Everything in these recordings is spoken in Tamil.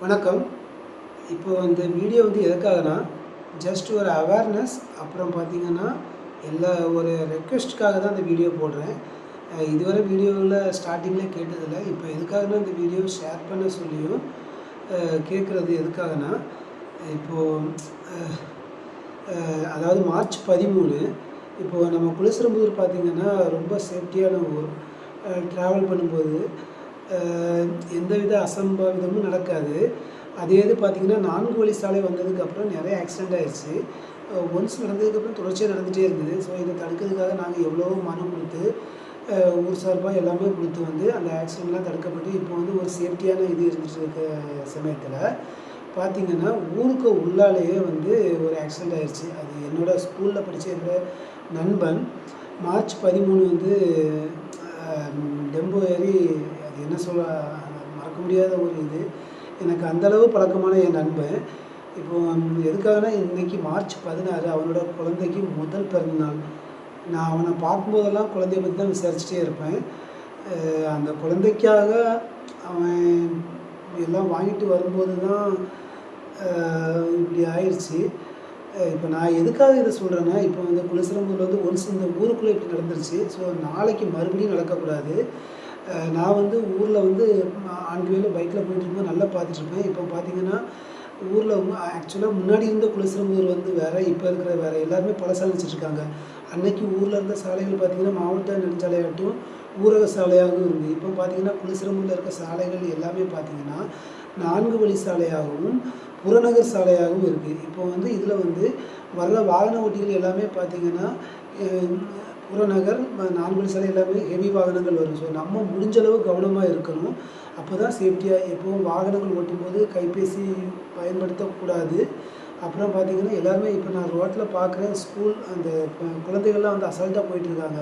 வணக்கம். இப்போ இந்த வீடியோ வந்து எதுக்காகனா ஜஸ்ட் ஒரு அவேர்னஸ் அப்புறம் பார்த்தீங்கன்னா எல்லா ஒரு ரெக்வெஸ்ட்டுக்காக தான் இந்த வீடியோ போடுறேன். இதுவரை வீடியோவில் ஸ்டார்டிங்கில் கேட்டதில்லை. இப்போ எதுக்காகனா இந்த வீடியோ ஷேர் பண்ண சொல்லியும் கேட்குறது எதுக்காகனா இப்போது அதாவது மார்ச் பதிமூணு இப்போது நம்ம குளிசரம்புதூர் பார்த்திங்கன்னா ரொம்ப சேஃப்டியான ஊர் ட்ராவல் பண்ணும்போது எந்தவித அசம்பாவிதமும் நடக்காது. அதே இது பார்த்திங்கன்னா நான்கு வழி சாலை வந்ததுக்கப்புறம் நிறைய ஆக்சிடெண்ட் ஆயிடுச்சு ஒன்ஸ் நடந்ததுக்கப்புறம் தொடர்ச்சியாக நடந்துகிட்டே இருந்தது. ஸோ இதை தடுக்கிறதுக்காக நாங்கள் எவ்வளவோ மனு கொடுத்து ஊர் சார்பாக எல்லாமே கொடுத்து வந்து அந்த ஆக்சிடெண்ட்லாம் தடுக்கப்பட்டு இப்போ வந்து ஒரு சேஃப்டியான இது இருந்துட்டு இருக்க சமயத்தில் பார்த்திங்கன்னா ஊருக்கு உள்ளாலேயே வந்து ஒரு ஆக்சிடெண்ட் ஆயிடுச்சு அது என்னோடய ஸ்கூலில் படித்த என்னோட நண்பன் மார்ச் பதிமூணு வந்து டெம்போ ஏறி அது என்ன சொல்ல மறக்க முடியாத ஒரு இது. எனக்கு அந்தளவு பழக்கமான என் நண்பன். இப்போ எதுக்காகனா இன்றைக்கி மார்ச் பதினாறு அவனோட குழந்தைக்கு முதல் பிறந்தநாள். நான் அவனை பார்க்கும்போதெல்லாம் குழந்தைய பற்றி தான் விசாரிச்சுட்டே இருப்பேன். அந்த குழந்தைக்காக அவன் எல்லாம் வாங்கிட்டு வரும்போது தான் இப்படி ஆயிடுச்சு. இப்போ நான் எதுக்காக இதை சொல்கிறேன்னா இப்போ வந்து குலசிரம்பூரில் வந்து ஒன்ஸ் இந்த ஊருக்குள்ளே இப்படி நடந்துருச்சு. ஸோ நாளைக்கு மறுபடியும் நடக்கக்கூடாது. நான் வந்து ஊரில் வந்து ஆண்டு வேலை பைக்கில் போயிட்டுருக்கும்போது நல்லா பார்த்துட்ருப்பேன் இப்போ பார்த்தீங்கன்னா ஊரில் ஆக்சுவலாக முன்னாடி இருந்த குலசிரம்பூர் வந்து வேறு இப்போ இருக்கிற வேறு எல்லாருமே பழசாக வச்சுட்ருக்காங்க அன்னைக்கு ஊரில் இருந்த சாலைகள் பார்த்திங்கன்னா மாவட்ட நெடுஞ்சாலையாகட்டும் ஊரக சாலையாகவும் இருந்து இப்போ பார்த்தீங்கன்னா குலசிரம்பூரில் இருக்க சாலைகள் எல்லாமே பார்த்தீங்கன்னா நான்கு வழி சாலையாகவும் புறநகர் சாலையாகவும் இருக்குது இப்போ வந்து இதில் வந்து வர்ற வாகன ஓட்டிகள் எல்லாமே பார்த்திங்கன்னா புறநகர் நார்மல் நான்கு சாலை எல்லாமே ஹெவி வாகனங்கள் வரும். ஸோ நம்ம முடிஞ்ச அளவு கவனமாக இருக்கணும். அப்போ தான் சேஃப்டியாக எப்போவும் வாகனங்கள் ஓட்டும்போது கைபேசி பயன்படுத்தக்கூடாது. அப்புறம் பார்த்திங்கன்னா எல்லாருமே இப்போ நான் ரோட்டில் பார்க்குறேன் ஸ்கூல் அந்த குழந்தைகள்லாம் வந்து அசால்ட்டாக போயிட்டுருக்காங்க.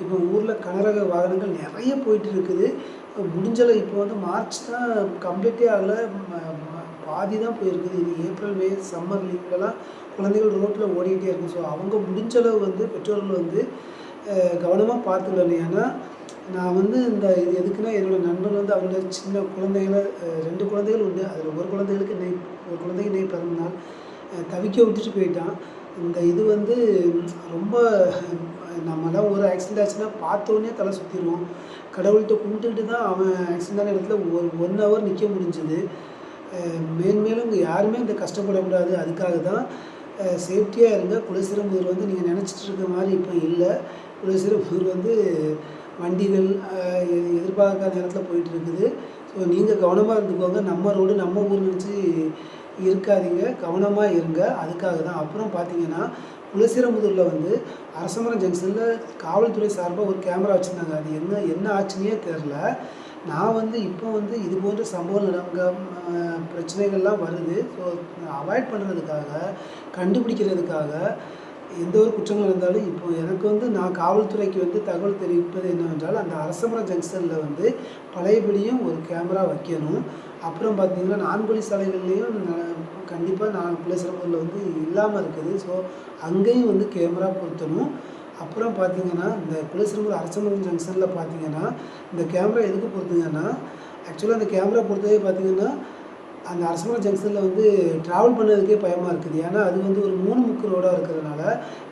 இப்போ ஊரில் கனரக வாகனங்கள் நிறைய போயிட்டு இருக்குது முடிஞ்சளவு இப்போ வந்து மார்ச் தான் கம்ப்ளீட்டே ஆகலை. ம- பாதி தான் போயிருக்குது. இது ஏப்ரல் மே சம்மர் லீவ்லலாம் குழந்தைகள் ரோட்டில் ஓடிக்கிட்டே இருக்கும் ஸோ அவங்க முடிஞ்சளவு வந்து பெற்றோர்கள் வந்து கவனமாக பார்த்துக்கணும் ஏன்னா நான் வந்து இந்த இது எதுக்குன்னா என்னோடய நண்பன் வந்து அவங்க சின்ன குழந்தைகளை ரெண்டு குழந்தைகள் உண்டு. அதில் ஒரு குழந்தைகளுக்கு நெய் ஒரு குழந்தைக்கு நெய் பிறந்தநாள் தவிக்க விட்டுட்டு போயிட்டான். இந்த இது வந்து ரொம்ப நம்மளாம் ஒரு ஆக்சிடென்ட் ஆச்சுன்னா பார்த்தோன்னே தலை சுற்றிடுவோம் கடவுள்கிட்ட கும்பிட்டுட்டு தான் அவன் ஆக்சிடென்டான இடத்துல ஒரு ஒன் ஹவர் நிற்க முடிஞ்சுது. மேன்மேலும் இங்கே யாருமே இந்த கஷ்டப்படக்கூடாது. அதுக்காக தான் சேஃப்டியாக இருங்க குலசிரம்பூர் வந்து நீங்கள் நினச்சிட்டு இருக்க மாதிரி இப்போ இல்லை. குலசிரம்பூர் வந்து வண்டிகள் எதிர்பார்க்காத நேரத்தில் போயிட்டு இருக்குது ஸோ நீங்கள் கவனமாக இருந்துக்கோங்க. நம்ம ரோடு நம்ம ஊர் நினச்சி இருக்காதீங்க. கவனமாக இருங்க. அதுக்காக தான் அப்புறம் பார்த்தீங்கன்னா குலசீரமுதூரில் வந்து அரசமரம் ஜங்ஷனில் காவல்துறை சார்பாக ஒரு கேமரா வச்சுருந்தாங்க. அது என்ன என்ன ஆச்சுன்னே தெரில நான் வந்து இப்போ வந்து இது போன்ற சம்பவம் நடங்க பிரச்சனைகள்லாம் வருது. ஸோ அவாய்ட் பண்ணுறதுக்காக கண்டுபிடிக்கிறதுக்காக எந்த ஒரு குற்றங்கள் இருந்தாலும் இப்போ எனக்கு வந்து நான் காவல்துறைக்கு வந்து தகவல் தெரிவிப்பது என்னவென்றால் அந்த அரசமரம் ஜங்ஷனில் வந்து பழையபடியும் ஒரு கேமரா வைக்கணும். அப்புறம் பார்த்தீங்கன்னா நான்குவழி சாலைகள்லேயும் கண்டிப்பாக நான் குலசிரம்பூரில் வந்து இல்லாமல் இருக்குது. ஸோ அங்கேயும் வந்து கேமரா பொருத்தணும். அப்புறம் பார்த்தீங்கன்னா இந்த குலசிரம்பூர் அரசமரம் ஜங்ஷனில் பார்த்தீங்கன்னா இந்த கேமரா எதுக்கு பொறுத்துங்கன்னா ஆக்சுவலாக அந்த கேமரா பொறுத்தவே பார்த்தீங்கன்னா அந்த அரசமரம் ஜங்ஷனில் வந்து ட்ராவல் பண்ணதுக்கே பயமாக இருக்குது. ஏன்னா அது வந்து ஒரு மூணு முக்கு ரோடாக இருக்கிறதுனால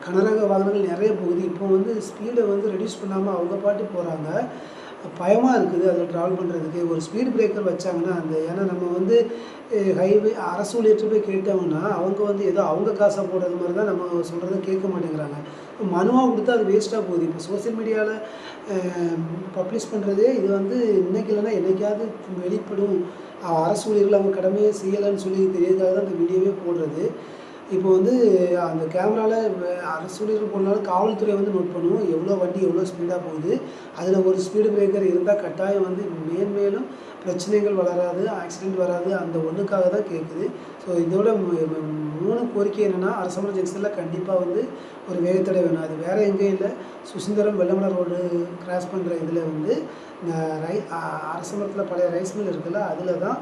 கனரக வாகனங்கள் நிறைய போகுது. இப்போ வந்து ஸ்பீடை வந்து ரெடியூஸ் பண்ணாமல் அவங்க பாட்டு போகிறாங்க பயமாக இருக்குது. அதில் ட்ராவல் பண்ணுறதுக்கு ஒரு ஸ்பீடு பிரேக்கர் வச்சாங்கன்னா அந்த ஏன்னா நம்ம வந்து ஹைவே அரசு ஊழியர்கிட்ட போய் கேட்டோம்னா அவங்க வந்து ஏதோ அவங்க காசாக போடுறது மாதிரி தான் நம்ம சொல்கிறத கேட்க மாட்டேங்கிறாங்க. மனுவாக கொடுத்தா அது வேஸ்ட்டாக போகுது. இப்போ சோஷியல் மீடியாவில் பப்ளிஷ் பண்ணுறதே இது வந்து இன்றைக்கி இல்லைன்னா என்னைக்காவது வெளிப்படும். அரசு ஊழியர்கள் அவங்க கடமையை செய்யலைன்னு சொல்லி தெரியாததாக தான் அந்த வீடியோவே போடுறது. இப்போ வந்து அந்த கேமராவில் அரசு போனாலும் காவல்துறை வந்து நோட் பண்ணுவோம் எவ்வளோ வண்டி எவ்வளோ ஸ்பீடாக போகுது. அதில் ஒரு ஸ்பீடு பிரேக்கர் இருந்தால் கட்டாயம் வந்து மேன்மேலும் பிரச்சனைகள் வளராது ஆக்சிடெண்ட் வராது அந்த ஒன்றுக்காக தான் கேட்குது ஸோ இதோட மூணு கோரிக்கை என்னென்னா அரசமரம் ஜங்ஷனில் கண்டிப்பாக வந்து ஒரு வேகத்தடை வேணும். அது வேறு எங்கேயும் இல்லை. சுசுந்தரம் வெள்ளமலை ரோடு கிராஸ் பண்ணுற இதில் வந்து இந்த ரை அரசமரத்தில் பழைய ரைஸ் மில் இருக்குல்ல அதில் தான்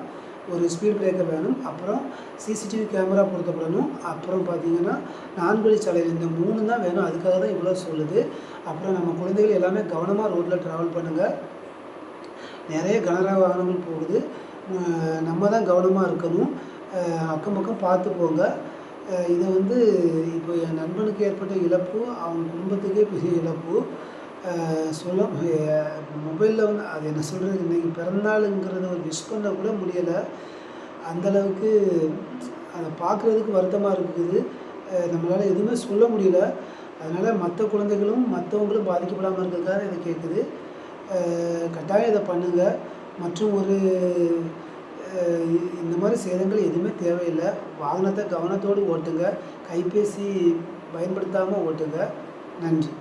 ஒரு ஸ்பீட் பிரேக்கர் வேணும். அப்புறம் சிசிடிவி கேமரா பொருத்தப்படணும். அப்புறம் பார்த்தீங்கன்னா நான்குவழி சாலையில் இந்த மூணு தான் வேணும். அதுக்காக தான் இவ்வளோ சொல்லுது. அப்புறம் நம்ம குழந்தைகள் எல்லாமே கவனமாக ரோட்டில் ட்ராவல் பண்ணுங்கள் நிறைய கனரக வாகனங்கள் போகுது நம்ம தான் கவனமாக இருக்கணும். அக்கம் பக்கம் பார்த்து போங்க. இதை வந்து இப்போ என் நண்பனுக்கு ஏற்பட்ட இழப்பு. அவன் குடும்பத்துக்கே பெரிய இழப்பு. சொல்ல மொபைலில் வந்து அது என்ன சொல்கிறது இன்றைக்கி பிறந்தநாளுங்கிறத ஒரு விஷ் பண்ண கூட முடியலை. அந்தளவுக்கு அதை பார்க்குறதுக்கு வருத்தமாக இருக்குது. நம்மளால் எதுவுமே சொல்ல முடியல. அதனால் மற்ற குழந்தைகளும் மற்றவங்களும் பாதிக்கப்படாமல் இருக்கிறதுக்காக இதை கேட்குது கட்டாயம் இதை பண்ணுங்கள் மற்றும் ஒரு இந்த மாதிரி சேதங்கள் எதுவுமே தேவையில்லை. வாகனத்தை கவனத்தோடு ஓட்டுங்க. கைபேசி பயன்படுத்தாமல் ஓட்டுங்க. நன்றி.